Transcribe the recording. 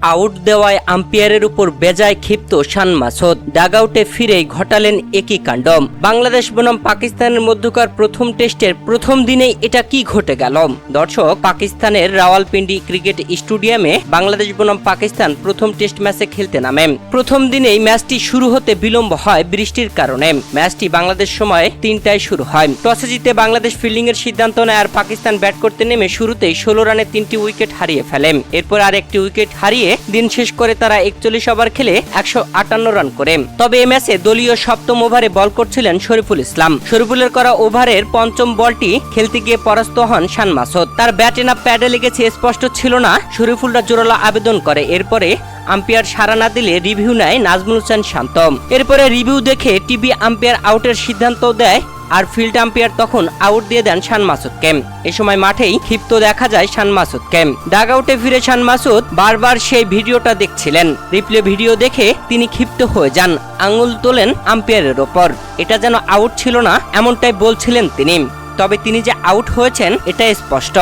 Out দেওয়ায় আম্পায়ারের উপর বেজায় ক্ষিপ্ত শান মাসুদ। ডাগআউটে ফিরেই ঘটালেন একই কাণ্ড বাংলাদেশ বনাম পাকিস্তানের মধ্যকার প্রথম টেস্টের প্রথম দিনেই এটা কি ঘটে গেল? দর্শক, পাকিস্তানের রাওয়ালপিন্ডি ক্রিকেট স্টেডিয়ামে বাংলাদেশ বনাম পাকিস্তান প্রথম টেস্ট ম্যাচে খেলতে নামে। প্রথম দিনেই ম্যাচটি শুরু হতে বিলম্ব হয় বৃষ্টির কারণে। ম্যাচটি বাংলাদেশ সময় তিনটায় শুরু হয়। টসে জিতে বাংলাদেশ ফিল্ডিং এর সিদ্ধান্ত নেয় আর পাকিস্তান ব্যাট করতে নেমে শুরুতেই ষোলো রানে তিনটি উইকেট হারিয়ে ফেলে। এরপর আর একটি উইকেট হারিয়ে দিন শেষ করে তারা একচল্লিশ ওভার খেলে একশো আটান্ন রান করে। তবে এ ম্যাচে দলীয় সপ্তম ওভারে বল করছিলেন শরীফুল ইসলাম। শরীফুলের করা ওভারের পঞ্চম বলটি খেলতে গিয়ে পরাস্ত হন শান মাসুদ। তার ব্যাটে না প্যাডে লেগেছে স্পষ্ট ছিল না শরীফুলরা জোরালো আবেদন করে। এরপরে আম্পায়ার সারা না দিলে রিভিউ নেয় নাজমুল হোসেন শান্তম। এরপরে রিভিউ দেখে টিভি আম্পায়ার আউটের সিদ্ধান্ত দেয় আর ফিল্ড আম্পায়ার তখন আউট দিয়ে দেন শান মাসুদকে। এ সময় মাঠেই ক্ষিপ্ত দেখা যায় শান মাসুদকে। ডাগ আউটে ফিরে শান মাসুদ বারবার সেই ভিডিওটা দেখছিলেন। রিপ্লে ভিডিও দেখে তিনি ক্ষিপ্ত হয়ে যান, আঙুল তোলেন আম্পায়ারের ওপর। এটা যেন আউট ছিল না, এমনটাই বলছিলেন তিনি। তবে তিনি যে আউট হয়েছেন এটা স্পষ্ট।